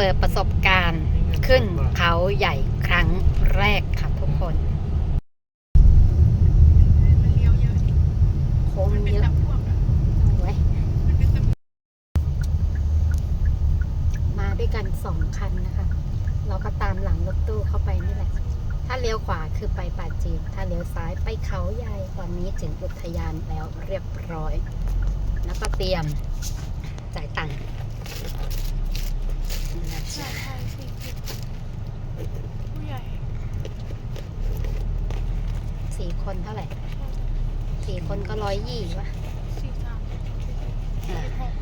เปิดประสบการณ์ขึ้นเขาใหญ่ครั้งแรกครับทุกคนโค้งเยอะตะพวมาด้วยกันสองคันนะคะ เราก็ตามหลังรถตู้เข้าไปนี่แหละ ถ้าเลี้ยวขวาคือไปป่าจีน ถ้าเลี้ยวซ้ายไปเขาใหญ่ตอนนี้ถึงอุทยานแล้วเรียบร้อย แล้วก็เตรียมจ่ายตังค์ ใช่จ๊ะใช่สี่สิบผู้ใหญ่สี่คนเท่าไหร่สี่คนก็ร้อยยี่วะสี่สามสี่หก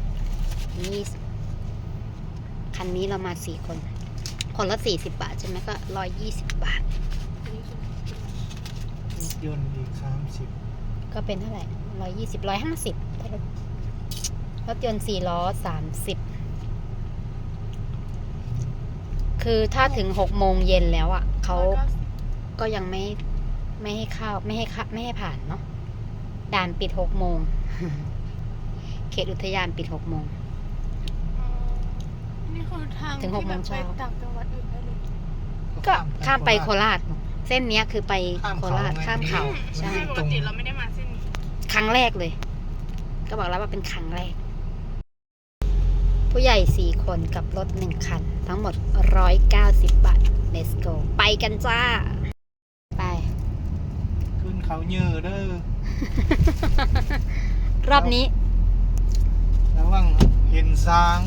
นี่คันนี้เรามาสี่คน คนละสี่สิบบาทใช่ไหมก็ร้อยยี่สิบบาทอันนี้คือรถยนต์อีกสามสิบก็เป็นเท่าไหร่ร้อยยี่สิบร้อยห้าสิบรถยนต์สี่ล้อสามสิบ คือถ้าถึงหกโมงเย็นแล้วอะเขาร้อยก้สิบก็ยังไม่ไม่ให้เข้าไม่ให้เข้าไม่ให้ผ่านเนาะด่านปิดหกโมงเขตอุทยานปิดหกโมงอ๋อนี่คือทางถึงหกที่แบบโมงเช้าไปต่างจังหวัดอื่นได้เลยก็ข้ามไปโคราช เส้นเนี้ยคือไปโคราชข้ามเขาใช่ ปกติเราไม่ได้มาเส้นนี้ ครั้งแรกเลย ก็บอกแล้วว่าเป็นครั้งแรก ผู้ใหญ่สี่คนกับรถหนึ่งคัน ทั้งหมดร้อยเก้าสิบบาท let's go ไปกันจ้า ไป ขึ้นเขาเยอะเด้อ รอบนี้ ระวังเห็นซาง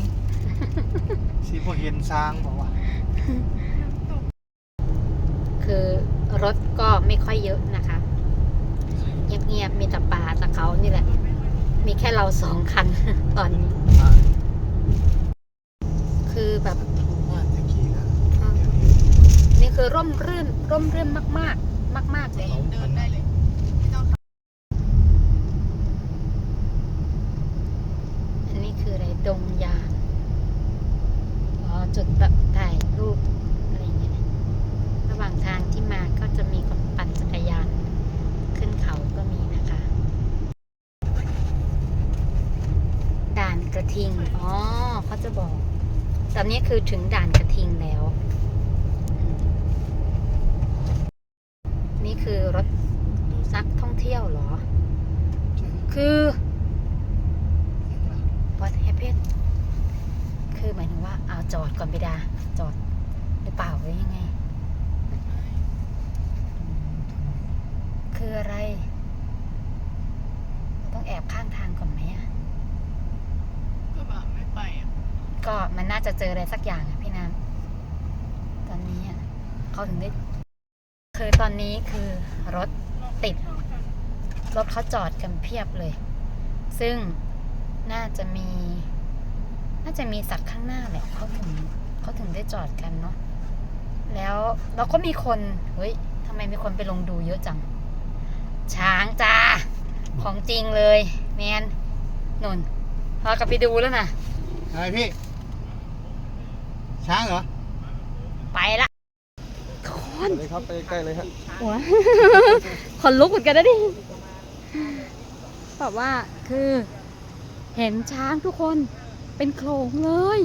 สิบ่เห็นซางบอกว่าน้ำตกคือรถก็ไม่ค่อยเยอะนะคะ เงียบๆ มีแต่ป่าแต่เขานี่แหละรถไม่ค่อยมีมีแค่เราสองคันตอนนี้ คือแบบ ว่าตะกี้นะ นี่คือร่มรื่นร่มรื่นมากๆมากๆเลยเดินได้เลยไม่ต้องขับอันนี้คืออะไรดงยางอ๋อจุดแบบถ่ายรูปอะไรเงี้ยระหว่างทางที่มาก็จะมีคนปั่นจักรยาน ขึ้นเขาก็มีนะคะ ด่านกระทิง อ๋อเขาจะบอก ตอนนี้คือถึงด่านกระทิงแล้วอืมนี่ คือรถนักท่องเที่ยวเหรอ คือ what happened คือหมายถึงว่าเอาจอดก่อนไปดา จอดหรือเปล่าหรือยังไง คืออะไรเราต้องแอบข้างทางก่อนไหมอะกระบะไม่ไปอะ ก็มันน่าจะเจออะไรสักอย่างอะพี่น้ำ ตอนนี้อะเขาถึงได้ คือตอนนี้คือรถติด รถเขาจอดกันเพียบเลย ซึ่งน่าจะมี น่าจะมีสัตว์ข้างหน้าแหละเขาถึงเขาถึงได้จอดกันเนาะแล้วเราก็มีคนเฮ้ยทำไมมีคนไปลงดูเยอะจัง ช้างจ้าของจริงเลยแมนนนเรากลับไปดูแล้วนะอะไรพี่ ช้างเหรอ ไปละ คนเลยครับไปใกล้เลยฮะหัวคนลุกเหมือนกันนะดิแบบว่าคือ เห็นช้างทุกคนเป็นโขลงเลย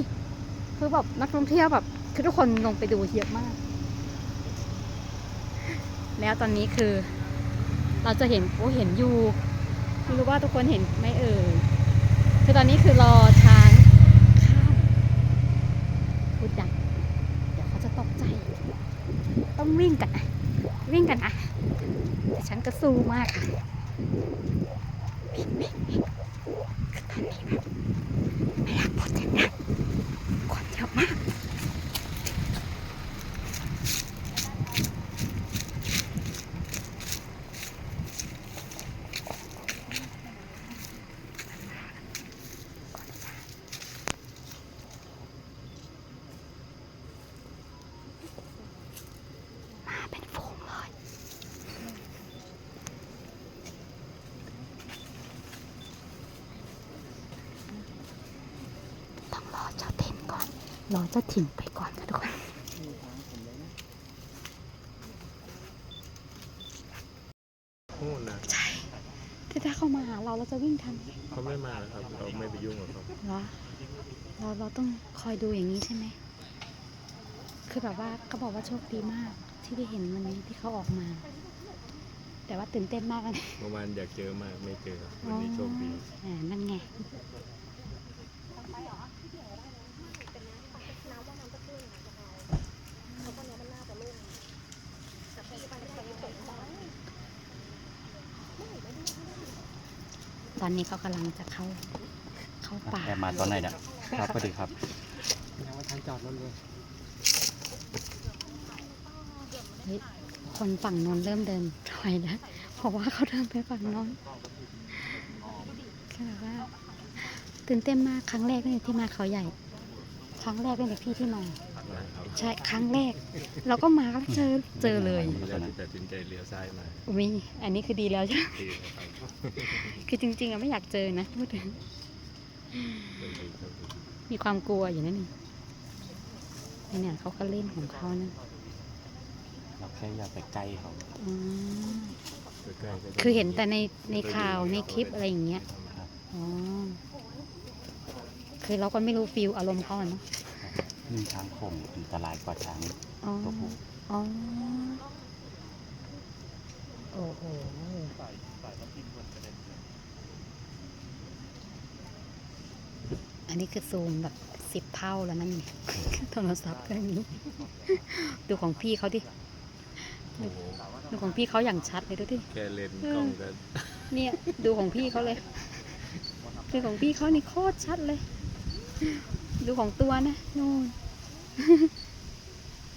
คือแบบนักท่องเที่ยวแบบคือทุกคนลงไปดูเยอะมาก แล้วตอนนี้คือ เราจะเห็นโอ้เห็นอยู่ไม่รู้ว่าทุกคนเห็นไหมเอ่ยคือตอนนี้คือรอช้างข้ามพูดดังเดี๋ยวเขาจะตกใจ ต้อ งกันนะวิ่งกันนะแต่ฉันก็สู้มากค่ะวิ่งวิ่งวิ่งคือตอนนี้แบบไม่อยากพูดเสียงดังคนเยอะมาก มาเป็นฝูงเลย ต้องรอเจ้าถิ่นก่อน รอเจ้าถิ่นไปก่อนค่ะทุกคนนู่นนะใช่แต่ถ้าเขามาหาเราเราจะวิ่งทันไหมเขาไม่มานะครับ เราไม่ไปยุ่งกับเขาเหรอเราเราต้องคอยดูอย่างนี้ใช่ไหม คือแบบว่าเขาบอกว่าโชคดีมากที่ได้เห็นวันนี้ที่เขาออกมา แต่ว่าตื่นเต้นมากนะเมื่อวานอยากเจอมากไม่เจอวันนี้โชคดี อ่านั่นไง ตอนนี้เขากำลังจะเข้าเข้าป่าแอบมาตอนไหนเนี่ยครับสวัสดีครับยังไม่ทันจอดรถเลยเฮ้ยคนฝั่งโน้นเริ่มเดินถอยแล้วเพราะว่าเขาเดินไปฝั่งโน้นก็แบบว่าตื่นเต้นมากครั้งแรกเลยที่มาเขาใหญ่ ครั้งแรกเป็นแต่พี่ที่มานะครับ ใช่ครั้งแรก เราก็มาแล้วเจอเจอเลยดีแล้วที่ตัดสินใจเลี้ยวซ้ายมามีอันนี้คือดีแล้วใช่ไหมดีนะครับคือจริงๆอะไม่อยากเจอนะพูดถึงโชคดีโชคดีมีความกลัวอยู่นั่นเองเนี่ยเขาก็เล่นของเขานะเราแค่อยากไปใกล้เขาอืมใกล้ๆก็ต้งคือเห็นแต่ในในข่าวในคลิปอะไรอย่างเงี้ยครับอ๋อคือเราก็ไม่รู้ฟิลอารมณ์เขาอะเนาะ นี่ช้างโข่งอันตรายกว่าช้างอ๋อตัวผู้อ๋อโอ้โหอันนี้คือซูมแบบสิบเท่าแล้วนั่นไงโทรศัพท์เครื่องนี้ ดูของพี่เขาดิโอ้โหดูของพี่เขาอย่างชัดเลยดูดิแค่เลนส์กล้องก็เนี่ย ดูของพี่เขาเลยดูของพี่เขานี่โคตรชัดเลย ดูของตัวนะนู่น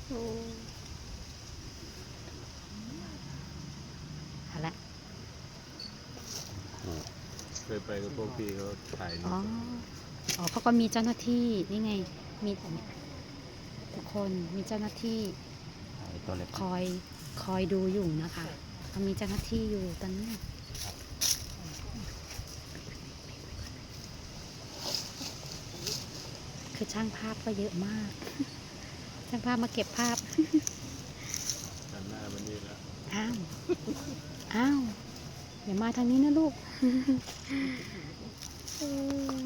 โอ้เอาละเคยไปกับพวกพี่เขาถ่ายอ๋ออ๋อเขาก็มีเจ้าหน้าที่นี่ไง มีทุกคนมีเจ้าหน้าที่ไอ้ตัวเล็กคอยคอยดูอยู่นะคะเขามีเจ้าหน้าที่อยู่ตอนนี้ คือช่างภาพก็เยอะมาก ช่างภาพมาเก็บภาพหันหน้ามันนี่แล้วอ้าวอ้าวอย่ามาทางนี้นะลูกเออ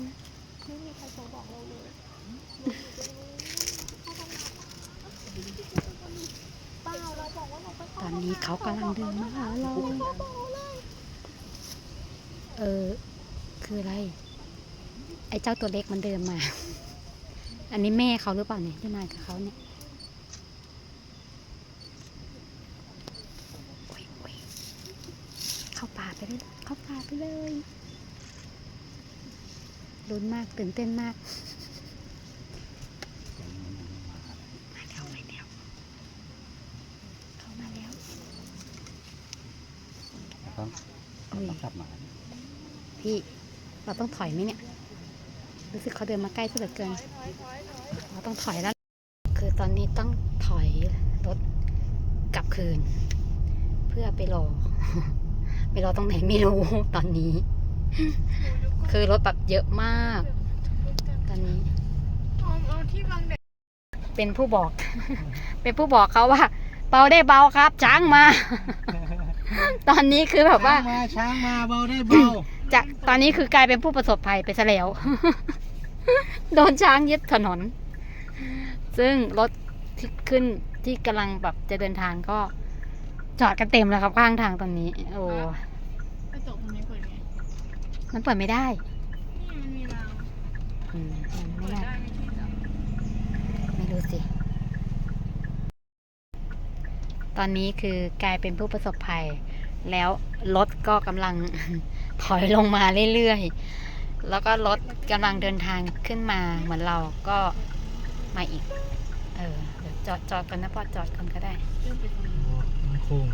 ตอนนี้เขากำลังเดินมาหาเราเออคืออะไร ไอ้เจ้าตัวเล็กมันเดินมา อันนี้แม่เขาหรือเปล่าเนี่ยที่มากับเขาเนี่ยโอ้ยโอ้ยเข้าป่าไปเลยเข้าป่าไปเลยลุ้นมากตื่นเต้นมากมาแล้วมาแล้วเข้ามาแล้วต้องอุ้ยต้องกลับมาพี่ เราต้องถอยไหมเนี่ย รู้สึกเขาเดินมาใกล้ซะเหลือเกินเราต้องถอยแล้ว คือตอนนี้ต้องถอยรถกลับคืน เพื่อไปรอ ไปรอตรงไหนไม่รู้ตอนนี้ คือรถแบบเยอะมาก ตอนนี้เอาเอาที่บางแดดเป็นผู้บอก เป็นผู้บอกเขาว่า เบาได้เบาครับ ช้างมา ตอนนี้คือแบบว่าช้างมาช้างมาเบาได้เบาจากตอนนี้คือกลายเป็นผู้ประสบภัยไปซะแล้ว โดนช้างยึดถนน ซึ่งรถที่ขึ้นที่กำลังแบบจะเดินทางก็จอดกันเต็มแล้วครับข้างทางตอนนี้ โอ้กระจกมันไม่เปิดไงมันเปิดไม่ได้นี่มันมีรางอืมมันไม่เปิดได้ได้ไม่ใช่เหรอไม่รู้สิ ตอนนี้คือกลายเป็นผู้ประสบภัย แล้วรถก็กำลัง ถอยลงมาเรื่อยๆ แล้วก็รถกำลังเดินทางขึ้นมาเหมือนเราก็มาอีก เออเดี๋ยวจอดจอดกันนะพอจอดกันก็ได้เรื่องไปตรงนี้มันโค้ง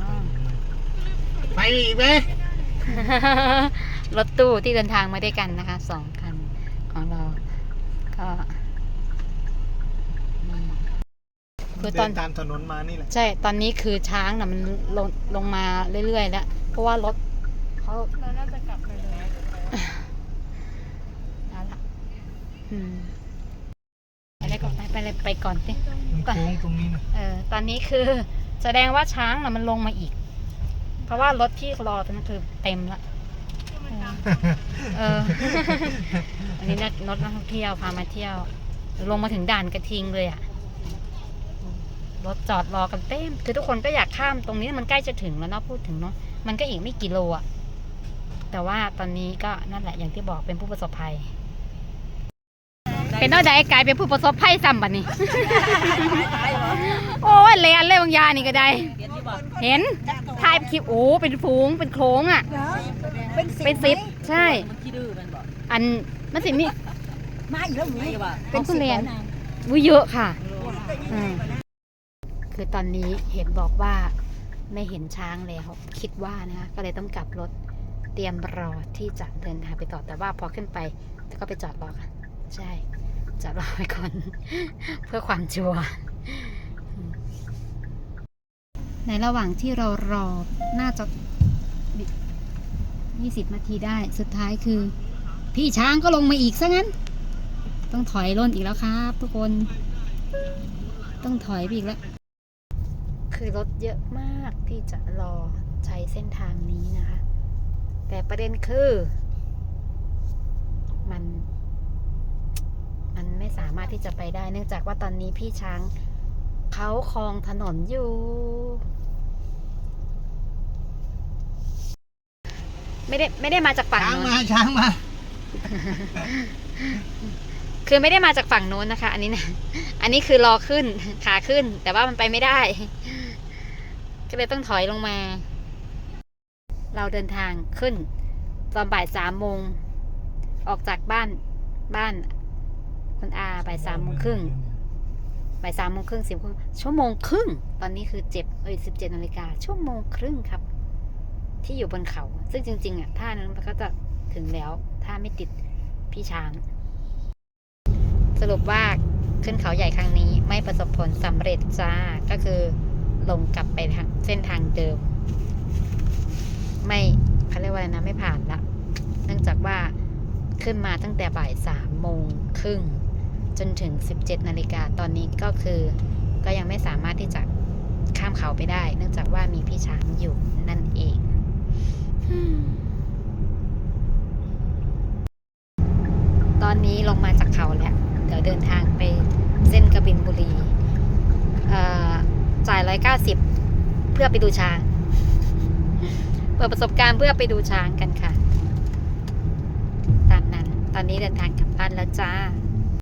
อ๋อ ไปอีกไหมรถตู้ที่เดินทางมาด้วยกันนะคะสองคันของเรา ก็อืมคือตเดิอนนตามถนนมานี่แหละใช่ ตอนนี้คือช้างน่ะมันลงลงมาเรื่อยๆแล้ว เพราะว่ารถเขาเราน่าจะกลับไปเลยเอาละ อืมไปเลยก่อนไปไปเลยไปก่อนสิมันโค้งตรงนี้นะเออตอนนี้คือแสดงว่าช้างน่ะมันลงมาอีก เพราะว่ารถที่รอตอนนั้นคือเต็มละเออ อันนี้นะรถนักท่องเที่ยวพามาเที่ยว ลงมาถึงด่านกระทิงเลยอะรถจอดรอกันเต็มคือทุกคนก็อยากข้ามตรงนี้มันใกล้จะถึงแล้วเนาะพูดถึงเนาะมันก็อีกไม่กี่โลอะแต่ว่าตอนนี้ก็นั่นแหละอย่างที่บอกเป็นผู้ประสบภัย เป็นน้อยใดกลายเป็นผู้ประสบภัยซ้ำบัดนี้ โอ้ยเลียนเลยบางยานี่ก็ได้ เห็นถ่ายคลิปโอ้เป็นฝูงเป็นโคลงอะ เป็นสิบใช่มันขี้ดื้อมันมันสิมีมาอีกแล้วหนูไม่เป็นทุเรียนวิเยอะค่ะคือตอนนี้เห็นบอกว่าไม่เห็นช้างแล้วคิดว่านะคะก็เลยต้องกลับรถเตรียมรอที่จะเดินทางไปต่อแต่ว่าพอขึ้นไปก็ไปจอดรอกันใช่ จอดรอไว้ก่อน เพื่อความชัวร์ในระหว่างที่เรารอน่าจะยี่สิบนาทีได้สุดท้ายคือ พี่ช้างก็ลงมาอีกซะงั้น ต้องถอยร่นอีกแล้วครับ ทุกคน ต้องถอยไปอีกแล้ว คือรถเยอะมากที่จะรอใช้เส้นทางนี้นะคะ แต่ประเด็นคือ มัน ไม่สามารถที่จะไปได้ เนื่องจากว่าตอนนี้พี่ช้างเขาคลองถนนอยู่ ไม่ได้ไม่ได้มาจากฝั่งช้างโน้นมาช้างมาคือไม่ได้มาจากฝั่งโน้นนะคะ อันนี้นะอันนี้คือรอขึ้นขาขึ้น แต่ว่ามันไปไม่ได้ ก็เลยต้องถอยลงมา เราเดินทางขึ้น ตอนบ่ายสามโมงออกจากบ้านบ้าน คุณอาบ่ายสามโมงครึ่งบ่ายสามโมงครึ่งสิบครึ่งชั่วโมงครึ่ง ตอนนี้คือเจ็บเอ้ยสิบเจ็ดนาฬิกาชั่วโมงครึ่งครับ ที่อยู่บนเขา ซึ่งจริง ๆอะท่านั้นมันก็จะถึงแล้ว ถ้าไม่ติดพี่ช้าง สรุปว่าขึ้นเขาใหญ่ครั้งนี้ไม่ประสบผลสำเร็จจ้าก็คือลงกลับไปทางเส้นทางเดิม ไม่เขาเรียกว่าอะไรนะไม่ผ่านละ เนื่องจากว่าขึ้นมาตั้งแต่บ่ายสามโมงครึ่ง จนถึง 17 นาฬิกาตอนนี้ก็คือ ก็ยังไม่สามารถที่จะข้ามเขาไปได้ เนื่องจากว่ามีพี่ช้างอยู่นั่นเองตอนนี้ลงมาจากเขาแล้ว เดี๋ยวเดินทางไปเส้นกระบินบุรีจ่ายร้อยเก้าสิบเพื่อไปดูช้าง เปิดประสบการณ์เพื่อไปดูช้างกันค่ะ ตามนั้น ตอนนี้เดินทางกลับบ้านแล้วจ้า